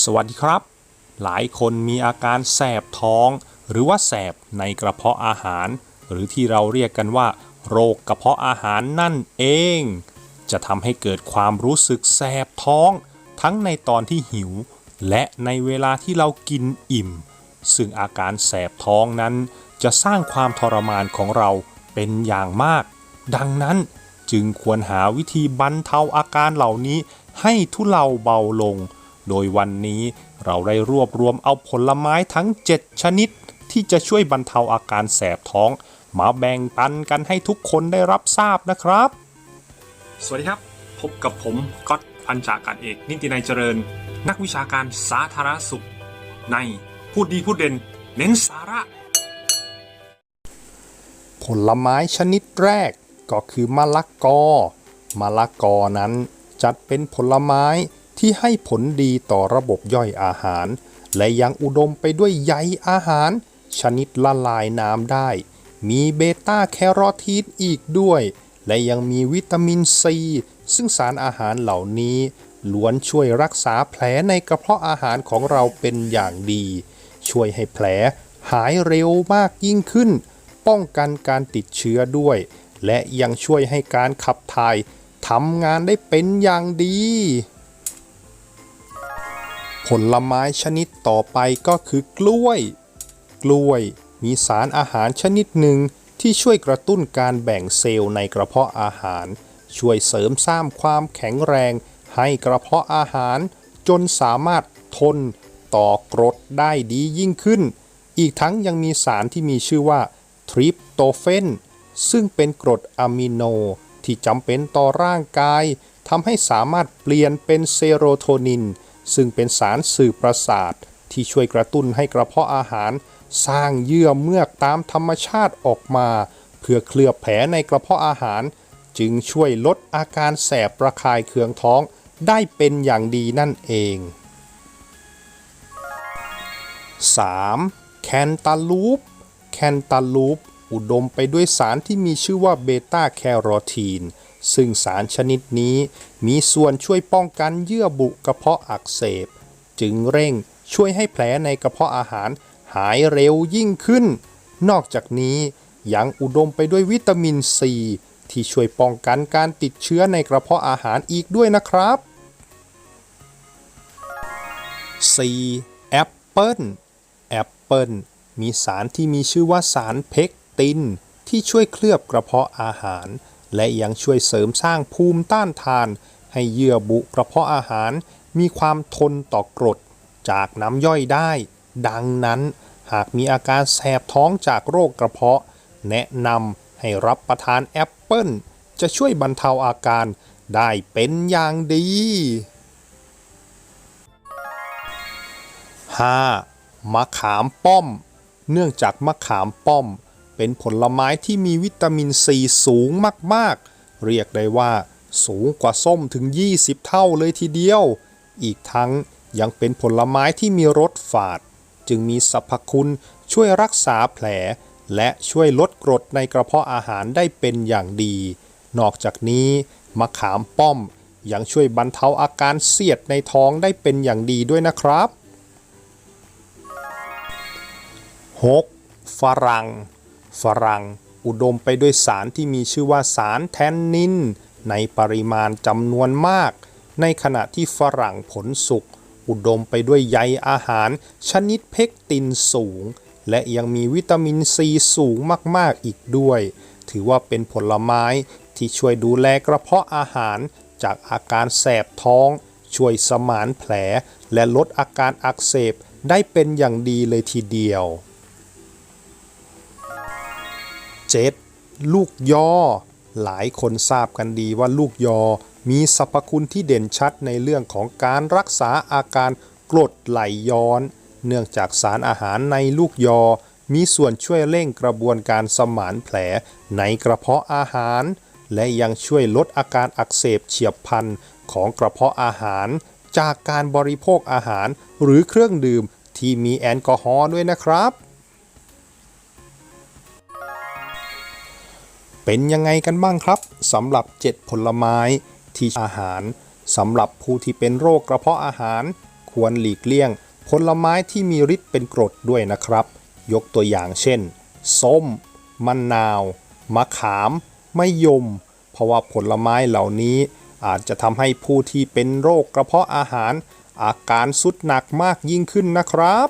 สวัสดีครับ หลายคนมีอาการแสบท้อง หรือว่าแสบในกระเพาะอาหาร หรือที่เราเรียกกันว่า โรคกระเพาะอาหารนั่นเอง จะทำให้เกิดความรู้สึกแสบท้อง ทั้งในตอนที่หิว และในเวลาที่เรากินอิ่ม ซึ่งอาการแสบท้องนั้น จะสร้างความทรมานของเราเป็นอย่างมาก ดังนั้นจึงควรหาวิธีบรรเทาอาการเหล่านี้ให้ทุเลาเบาลง โดยวันนี้เราได้รวบรวมเอาผลไม้ทั้ง 7 ชนิด ที่จะช่วยบรรเทาอาการแสบท้อง มาแบ่งปันกันให้ทุกคนได้รับทราบนะครับ สวัสดีครับ พบกับผมก๊อตพันจาการเอก นิตินัยเจริญ นักวิชาการสาธารณสุข ในพูดดีพูดเด่น เน้นสาระ ผลไม้ชนิดแรกก็คือมะละกอมะละกอนั้นจัดเป็นผลไม้ ที่ให้ผลดีต่อระบบย่อยอาหาร และยังอุดมไปด้วยใยอาหาร ชนิดละลายน้ำได้ มีเบต้าแคโรทีนอีกด้วย และยังมีวิตามินซี ซึ่งสารอาหารเหล่านี้ล้วนช่วยรักษาแผลในกระเพาะอาหารของเราเป็นอย่างดี ช่วยให้แผลหายเร็วมากยิ่งขึ้น ป้องกันการติดเชื้อด้วย และยังช่วยให้การขับถ่ายทำงานได้เป็นอย่างดี ผลไม้ชนิดต่อไปก็คือกล้วย กล้วยมีสารอาหารชนิดหนึ่งที่ช่วยกระตุ้นการแบ่งเซลล์ในกระเพาะอาหาร ช่วยเสริมสร้างความแข็งแรง ให้กระเพาะอาหาร จนสามารถทน ต่อกรดได้ดียิ่งขึ้น อีกทั้งยังมีสารที่มีชื่อว่าทริปโตเฟนซึ่งเป็นกรดอะมิโน ที่จำเป็นต่อร่างกายทำให้สามารถเปลี่ยนเป็นเซโรโทนิน ซึ่งเป็นสารสื่อประสาท ที่ช่วยกระตุ้นให้กระเพาะอาหาร สร้างเยื่อเมือกตามธรรมชาติออกมา เพื่อเคลือบแผลในกระเพาะอาหาร จึงช่วยลดอาการแสบประคายเคืองท้องได้เป็นอย่างดีนั่นเอง 3. แคนตาลูป แคนตาลูป อุดมไปด้วยสารที่มีชื่อว่าเบต้าแคโรทีน ซึ่งสารชนิดนี้มีส่วนช่วยป้องกันเยื่อบุกระเพาะอักเสบ จึงเร่งช่วยให้แผลในกระเพาะอาหารหายเร็วยิ่งขึ้น นอกจากนี้ยังอุดมไปด้วยวิตามินซี ที่ช่วยป้องกันการติดเชื้อในกระเพาะอาหารอีกด้วยนะครับ 4. แอปเปิลแอปเปิลมีสารที่มีชื่อว่าสารเพกติน ที่ช่วยเคลือบกระเพาะอาหาร และยังช่วยเสริมสร้างภูมิต้านทาน ให้เยื่อบุกระเพาะอาหารมีความทนต่อกรด จากน้ำย่อยได้ ดังนั้นหากมีอาการแสบท้องจากโรคกระเพาะ แนะนำให้รับประทานแอปเปิลจะช่วยบรรเทาอาการได้เป็นอย่างดี 5. มะขามป้อม เนื่องจากมะขามป้อม เป็นผลไม้ที่มีวิตามินซีสูงมากๆ เรียกได้ว่าสูงกว่าส้มถึง 20 เท่าเลยทีเดียว อีกทั้งยังเป็นผลไม้ที่มีรสฝาด จึงมีสรรพคุณช่วยรักษาแผล และช่วยลดกรดในกระเพาะอาหารได้เป็นอย่างดี นอกจากนี้มะขามป้อมยังช่วยบรรเทาอาการเสียดในท้องได้เป็นอย่างดีด้วยนะครับ 6. ฝรั่ง ฝรั่ง อุดมไปด้วยสารที่มีชื่อว่าสารแทนนิน ในปริมาณจำนวนมาก ในขณะที่ฝรั่งผลสุกอุดมไปด้วยใยอาหาร ชนิดเพกตินสูง และยังมีวิตามินซีสูงมากๆอีกด้วย ถือว่าเป็นผลไม้ที่ช่วยดูแลกระเพาะอาหารจากอาการแสบท้อง ช่วยสมานแผล และลดอาการอักเสบได้เป็นอย่างดีเลยทีเดียว 7. ลูกยอ หลายคนทราบกันดีว่าลูกยอมีสรรพคุณที่เด่นชัดในเรื่องของการรักษาอาการกรดไหลย้อน เนื่องจากสารอาหารในลูกยอ มีส่วนช่วยเร่งกระบวนการสมานแผลในกระเพาะอาหาร และยังช่วยลดอาการอักเสบเฉียบพลันของกระเพาะอาหาร จากการบริโภคอาหารหรือเครื่องดื่มที่มีแอลกอฮอล์ด้วยนะครับ เป็นยังไงกันบ้างครับสำหรับ 7 ผลไม้ที่อาหารสำหรับผู้ที่เป็นโรคกระเพาะอาหาร ควรหลีกเลี่ยง ผลไม้ที่มีฤทธิ์เป็นกรดด้วยนะครับ ยกตัวอย่างเช่น ส้ม มะนาว มะขามมะยม เพราะว่าผลไม้เหล่านี้ อาจจะทำให้ผู้ที่เป็นโรคกระเพาะอาหาร อาการสุดหนักมากยิ่งขึ้นนะครับ